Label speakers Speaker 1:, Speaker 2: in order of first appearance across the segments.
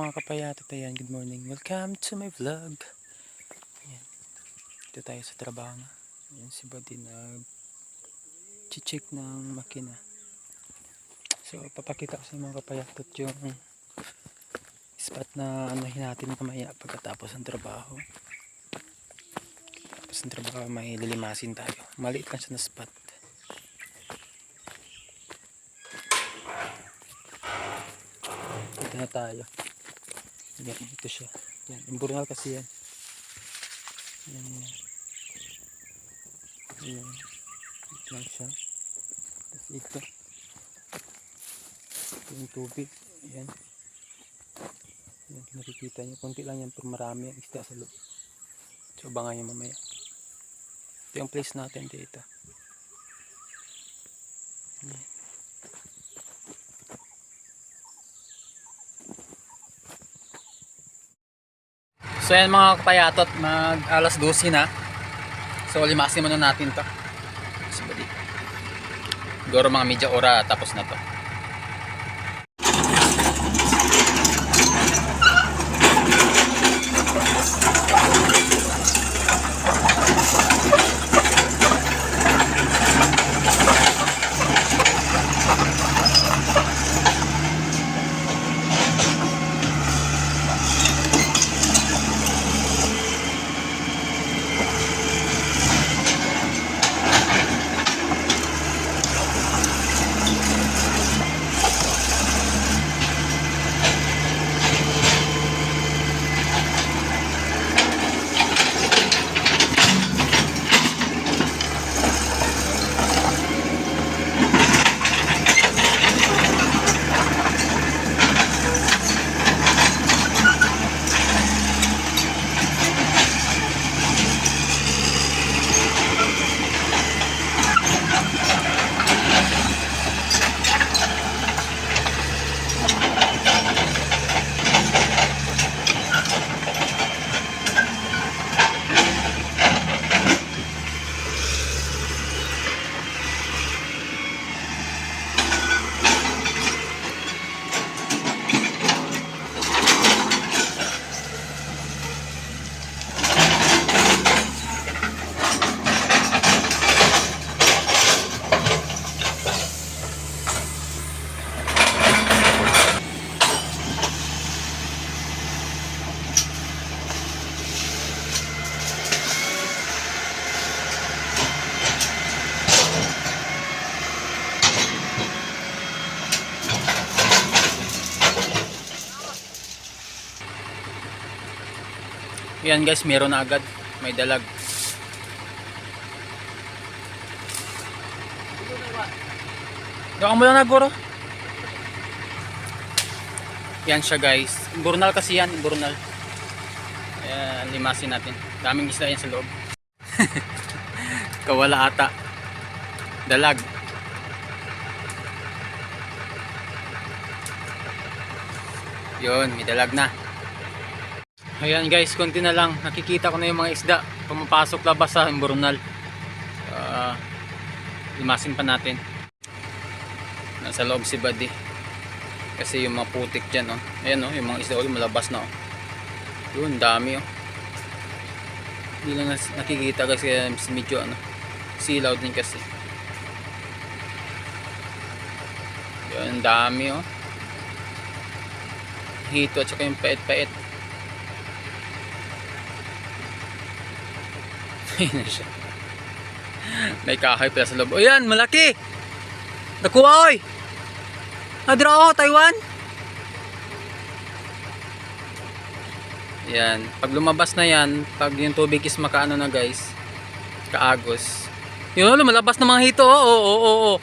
Speaker 1: mga kapayatot? Ayan, good morning. Welcome to my vlog. Ayan. Dito tayo sa trabaho na. Ayan si Buddy nag check ng makina. So, papakita ko sa mga kapayatot yung spot na anuhin natin mamaya pagkatapos ng trabaho. Tapos ng trabaho may lilimasin tayo. Maliit lang siya na spot. Na tayo. Yan, ito siya. Yan, imbural kasi yan. Yan, yan. Yan. Ito lang siya. Tapos ito. Ito yung tubig. Yan. Yan, nakikita nyo. Kunti lang yan, pero marami ang isda sa loob. So, abangan nyo mamaya. Ito yung place natin dito. So yan mga kapayatot, mag alas 12 na. So limasin muna natin to. Siguro mga medya ora tapos na to. Yan guys, meron na agad. May dalag. Doon mo lang na guro. Yan siya guys. Burnal kasi yan, burnal. Ayan, limasin natin. Daming isda yan sa loob. Kawala ata. Dalag. Yun, may dalag na. Ayan guys, konti na lang. Nakikita ko na yung mga isda. Pumapasok labas sa Imbornal. Uh, limasin pa natin. Nasa loob si Buddy. Kasi yung mga putik dyan, oh. Ayan, oh, yung mga isda, oh, malabas na, oh. Yun, dami, oh. Hindi lang nakikita kasi medyo, ano, silaw din kasi. Yun, dami, oh. Hito at saka yung pait-pait. Ayun siya. May kahoy pala sa loob. O yan, malaki! Nakuha oy! Nadra ako, Taiwan! Yan. Pag lumabas na yan, pag yung tubig is makaano na guys, kaagos. Yun, lumalabas na mga hito. Oo, oo, oo, oo.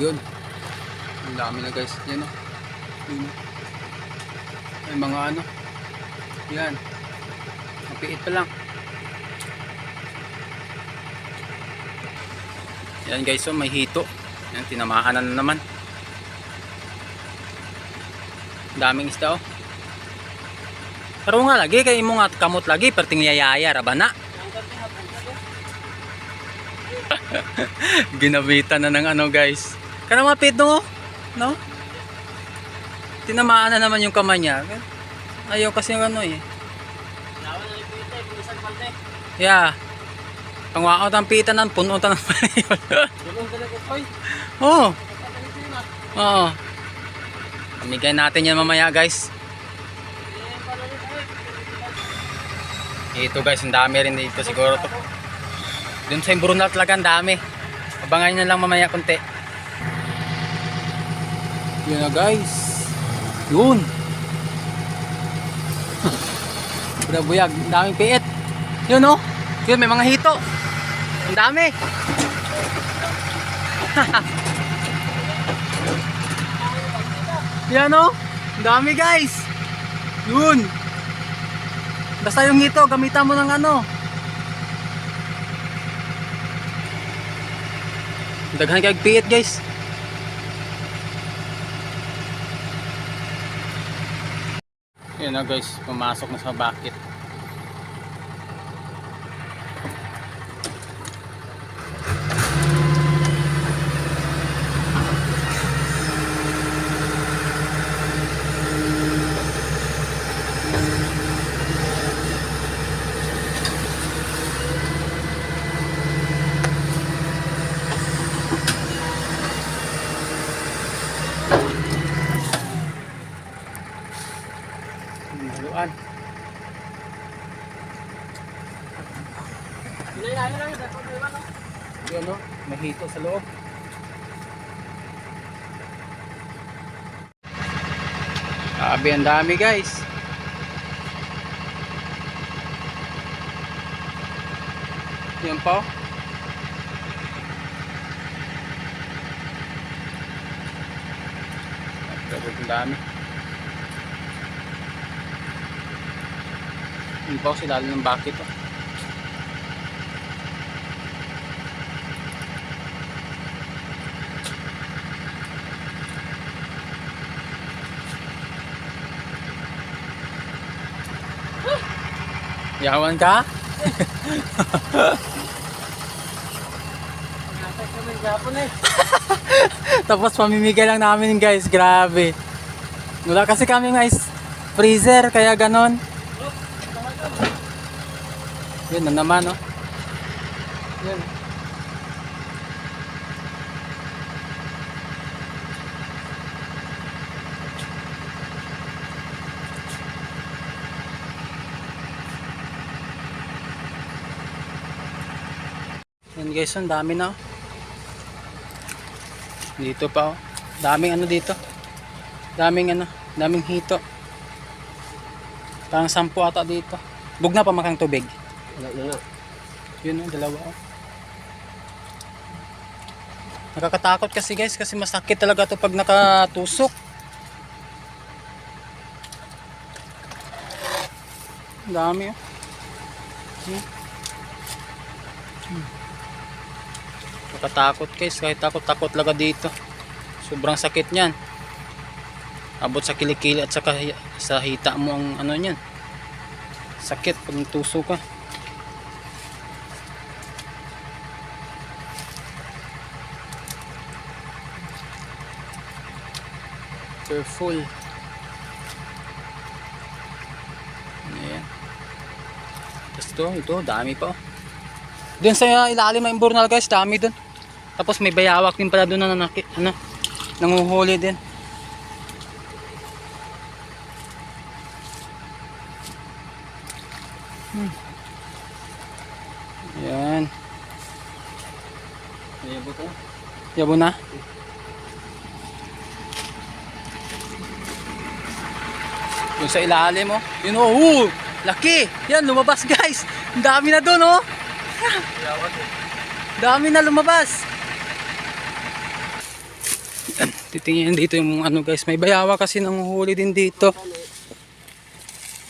Speaker 1: Ayun. Ang dami na guys. Yan o. Yun o. May mga ano. Yan. Mapiit pa lang. Yan guys so may hito. Yan tinamahan na naman. Daming isda oh. Pero nga lagi kay imo nga kamot lagi perting yayaya ra na? Ginabitan na ng ano guys. Kana mapit no? No? Tinamaan na naman yung kamay niya. Ayaw kasi yung ano eh. Yeah. Pangwaot ang pita ng puno ta ng panayol. Oo. Oo. Pamigay natin yan mamaya guys. Ito guys, ang dami rin dito siguro to. Dun sa Brunel talaga ang dami. Abangan nyo lang mamaya konti. Yun na guys. Yun. Buyag, daming piit. Yun oh. Yun, may mga hito. Ang dami. Yan oh. Ang dami guys. Yun. Basta yung hito, gamitan mo ng ano. Daghan kag piit guys. Yan na guys, pumasok na sa bucket. Haluan. Yan o, hito sa loob. Sabi ang dami guys. Yan pa. Grabe ang dami. Yung pa si lalo ng bakit oh. Yawan ka? Tapos pamimigay lang namin guys, grabe. Wala kasi kami guys freezer kaya ganon. Yun na naman oh. Yun. Yan guys, ang dami na. oh. Dito pa oh. Daming ano dito. Daming ano, daming hito. Parang sampu ata dito. Bugna pa makang tubig.
Speaker 2: Wala na.
Speaker 1: Yun oh, dalawa oh. Nakakatakot kasi guys kasi masakit talaga to pag nakatusok. Ang dami oh. Hmm. Hmm. Nakatakot guys kahit takot takot talaga dito. Sobrang sakit niyan. Abot sa kilikili at saka sa hita mo ang ano niyan. Sakit pag tusok ka. Careful. Ayan. Tapos ito, ito, dami pa. oh. Doon sa ilalim ng imburnal guys, dami doon. Tapos may bayawak din pala doon na nanaki, ano, nanguhuli din. Hmm. Ayan.
Speaker 2: Ayabo ka.
Speaker 1: Yabo na. Yung sa ilalim oh. Yun oh. Uh, laki. Yan lumabas guys. Ang dami na doon oh.
Speaker 2: Eh.
Speaker 1: Dami na lumabas. Yan, Titingin dito yung ano guys. May bayawa kasi nanguhuli din dito.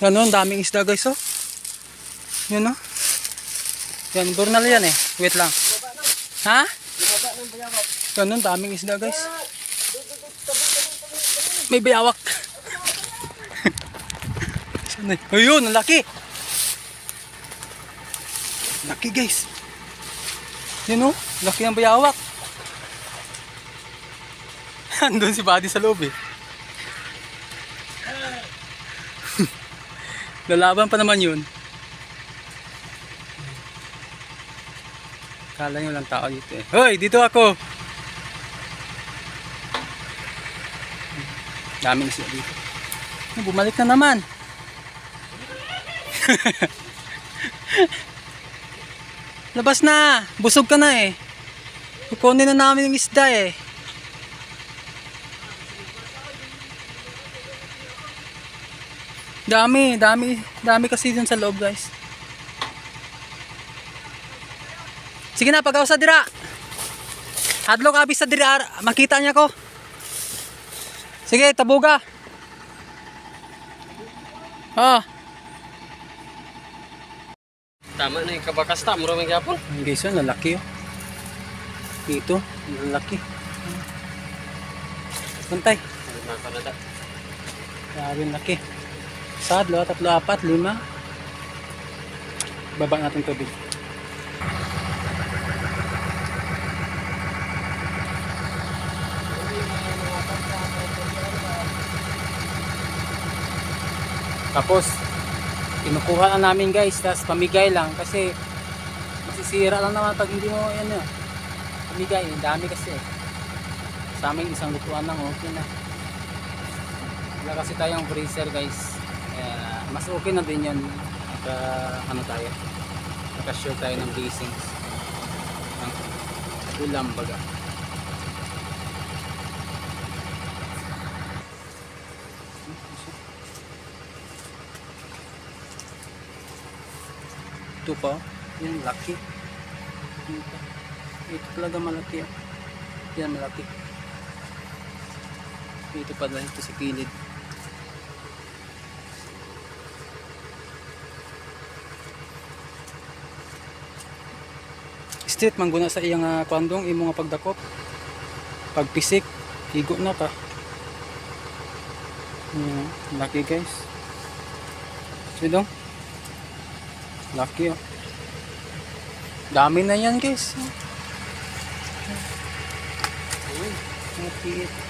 Speaker 1: Yan oh, ang daming isda guys oh. Yan oh. Yan, burnal yan eh. Wait lang. Ha? Yan oh, ang daming isda guys. May bayawak. Ayun, ang laki. Laki guys. Yan o, laki ng bayawak. Andun si Buddy sa loob eh. Lalaban pa naman yun. Kala nyo lang tao dito eh. Hoy, dito ako! Daming isla dito. Bumalik na naman. Labas na! Busog ka na eh. Kukunin na namin yung isda eh. Dami, dami, dami kasi dun sa loob guys. Sige na, pagaw sa dira. Hadlo ka sa dira, makita niya ko. Sige, tabuga. Ah,
Speaker 2: Tama na yung kabakas ta. Mura may gapon.
Speaker 1: ang guys, yun, lalaki oh. Dito, ang lalaki. Pantay. Grabe ang laki. Isa, dalawa, tatlo, apat, lima. Baba natin tubig. Tapos, kinukuha na namin guys, tapos pamigay lang kasi masisira lang naman pag hindi mo, yan yun, pamigay, dami kasi. Sa amin, isang lutuan lang, okay na. Wala kasi tayong freezer guys. Kaya mas okay na din yan. Naka, ano tayo. Naka-share tayo ng blessings. Ng ulam baga. Ito pa. Yan, laki. Ito, ito talaga malaki. oh. Yan, malaki. Ito pala ito sa kilid. Street man guna sa iyang uh, kwandong imo nga pagdakop. Pagpisik, higo na ka. Yeah, lucky guys. Sidong. Lucky oh. Dami na yan guys. Lucky.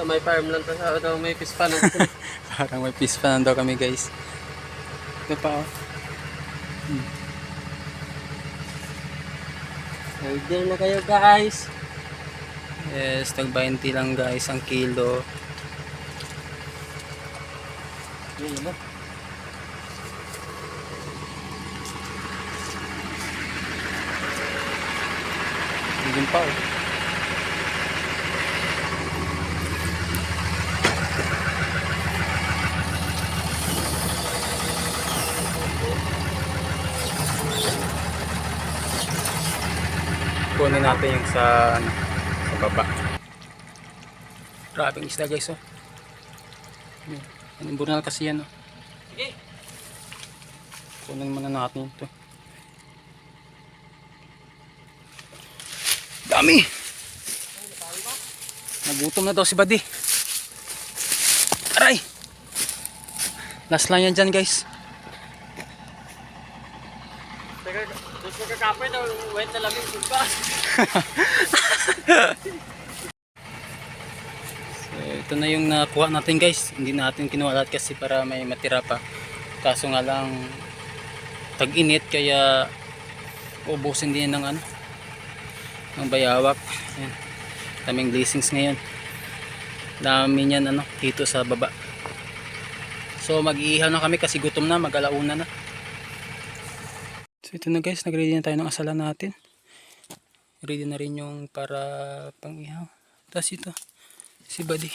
Speaker 2: Na may farmland pa sa daw may pispan.
Speaker 1: Parang may peace pa daw kami guys. Ito pa oh.
Speaker 2: Order na kayo guys.
Speaker 1: Yes, tag 20 lang guys ang kilo.
Speaker 2: Yun ba?
Speaker 1: Hindi pa oh. Kunin natin yung sa ano, sa baba. Grabe ang isda guys oh. Yan, Inimburnal kasi yan oh.
Speaker 2: Sige.
Speaker 1: Kunin muna natin ito. Dami! Nagutom na daw si Buddy. Aray! Last lang yan dyan guys.
Speaker 2: Dos mo kakapay daw. Wait na lamig pa.
Speaker 1: So, ito na yung nakuha natin guys. Hindi natin kinuha lahat kasi para may matira pa. Kaso nga lang tag-init kaya ubusin din ng ano ng bayawak. Ayan. Daming blessings ngayon. Dami niyan ano dito sa baba. So mag-iihaw na kami kasi gutom na, mag-alauna na. So ito na guys, nag-ready na tayo ng asala natin. Ready na rin yung para pang-ihaw. Tapos ito, si Buddy.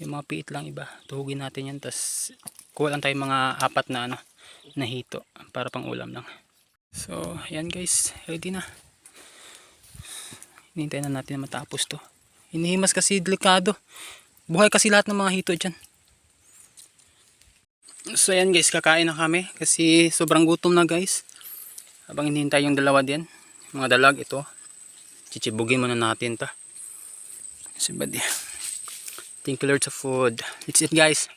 Speaker 1: Yung mga piit lang iba. Tuhugin natin yan. Tapos kuha lang tayo mga apat na ano, na hito para pang ulam lang. So, ayan guys. Ready na. Hinintay na natin na matapos to. Hinihimas kasi delikado. Buhay kasi lahat ng mga hito dyan. So ayan guys, kakain na kami kasi sobrang gutom na guys. Habang hinihintay yung dalawa din, mga dalag ito. Chichibugin muna natin ta. Si Buddy. Thank you sa food. That's it guys.